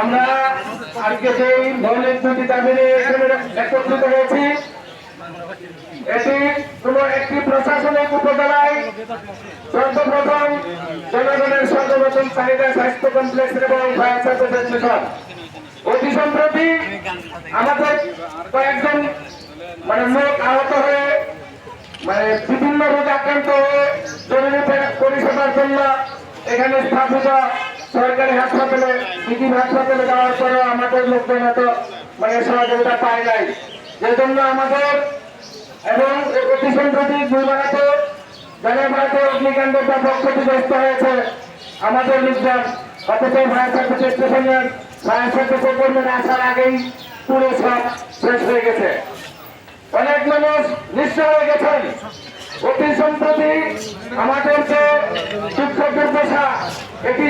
আমরা আজকে যে মৌলিক দুটি দাবি একত্রিত হয়েছি, এটি কোন একটি প্রশাসনিক উপজেলায় সর্বপ্রথম জনগণের সর্বপ্রথম চাহিদা স্বাস্থ্য কমপ্লেক্স এবং অতি সম্প্রতি আমাদের কয়েকজন মানে লোক আহত হয়ে মানে বিভিন্ন রোগে আক্রান্ত হয়ে জরুরি পরিষেবার জন্য এখানে স্থাপিত সরকারি হাসপাতালে বিধি হাসপাতালে যাওয়ার পরে আমাদের লোকজন এত মানে সহযোগিতা পায় নাই। যে জন্য আমাদের এবং অতি সম্প্রতি দুর্বারাতে জনভারতে অগ্নিকাণ্ডের ব্যাপক ক্ষতিগ্রস্ত হয়েছে, আমাদের লোকজন, অথচ ফায়ার সার্ভিস স্টেশনের ফায়ার সার্ভিসের কর্মীরা আসার আগেই পুরো সব শেষ হয়ে গেছে। অনেক মানুষ নিঃস্ব হয়ে গেছেন। অতি সম্প্রতি আমাদের যে দুঃখ দুর্দশা এটি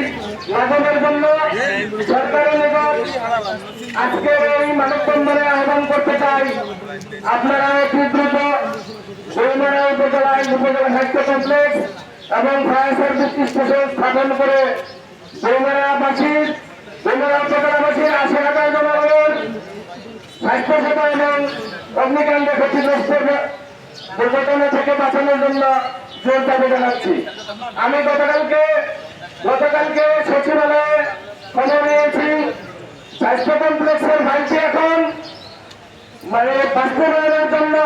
লাঘবের জন্য সরকারের নিকট আজকের এই মানববন্ধনে আহ্বান করতে চাই, আপনারা অতি দ্রুত বৈমারা উপজেলায় উপজেলা স্বাস্থ্য কমপ্লেক্স এবং ফায়ার সার্ভিস স্টেশন স্থাপন করে বৈমারাবাসীর বৈমারা উপজেলাবাসীর আশি হাজার জনগণের স্বাস্থ্য সেবা এবং অগ্নিকাণ্ডে ক্ষতিগ্রস্ত দুর্ঘটনা থেকে বাঁচানোর জন্য জোর দাবি জানাচ্ছি। আমি গতকালকে গতকালকে সচিবালয়ে খবর নিয়েছি স্বাস্থ্য কমপ্লেক্সের ভাইটি এখন মানে বাস্তবায়নের জন্য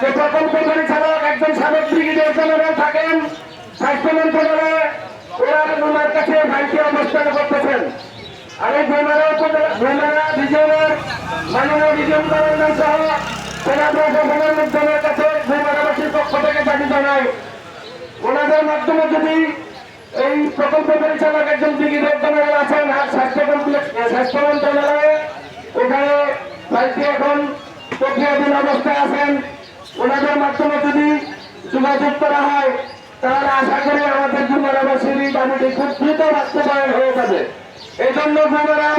যে প্রকল্প পরিচালক একজন সাবেক ব্রিগেডিয়ার জেনারেল থাকেন, স্বাস্থ্য মন্ত্রণালয়ে ওনার ওনার কাছে ভাইটি অবস্থান করতেছেন। আমি ভোমারা ভোমারা রিজিয়নের মাননীয় রিজিয়ন গভর্নর সহ সেনা প্রশাসনের কাছে ভোমারাবাসীর পক্ষ থেকে দাবি জানাই, ওনাদের মাধ্যমে যদি প্রকল্প পরিচালক একজন ব্রিগেডিয়ার আছেন, আর স্বাস্থ্য কমপ্লেক্স স্বাস্থ্য মন্ত্রণালয়ে ওখানে ভাইটি এখন প্রক্রিয়াধীন অবস্থায় আছেন। ওনাদের মাধ্যমে যদি যোগাযোগ করা হয়, তাহলে আশা করি আমাদের জুমারাবাসীর এই দাবিটি খুব দ্রুত বাস্তবায়ন হয়ে যাবে। এই জন্য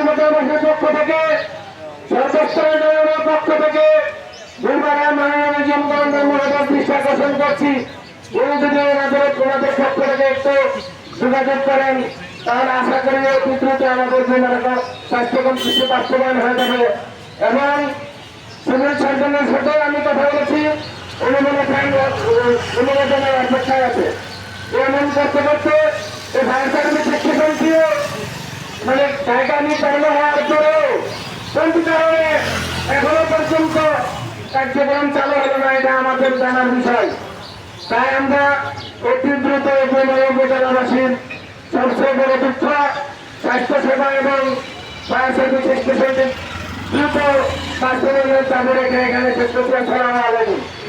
মোটাবাসীর পক্ষ থেকে, সর্বস্তরের পক্ষ থেকে দৃষ্টি আকর্ষণ করছি। উনি যদি ওনাদের ওনাদের পক্ষ থেকে একটু যোগাযোগ করেন, তাহলে আশা করি অতি দ্রুত আমাদের জুমারা স্বাস্থ্য কমপ্লেক্সে বাস্তবায়ন হয়ে যাবে। এবং সিভিল সার্জনের সাথে আমি কথা বলেছি অনুমোদন অনুমোদনের অপেক্ষায় আছে। এমন করতে করতে এই মানে জায়গা নির্ধারণ হওয়ার পরেও কারণে এখনও পর্যন্ত কার্যক্রম চালু হলো না, এটা আমাদের জানার বিষয়। তাই আমরা অতি দ্রুত সবচেয়ে স্বাস্থ্যসেবা এবং ফায়ার সার্ভিস স্টেশনটি দ্রুত বাস্তবায়নের রেখে এখানে ছড়ানো করতে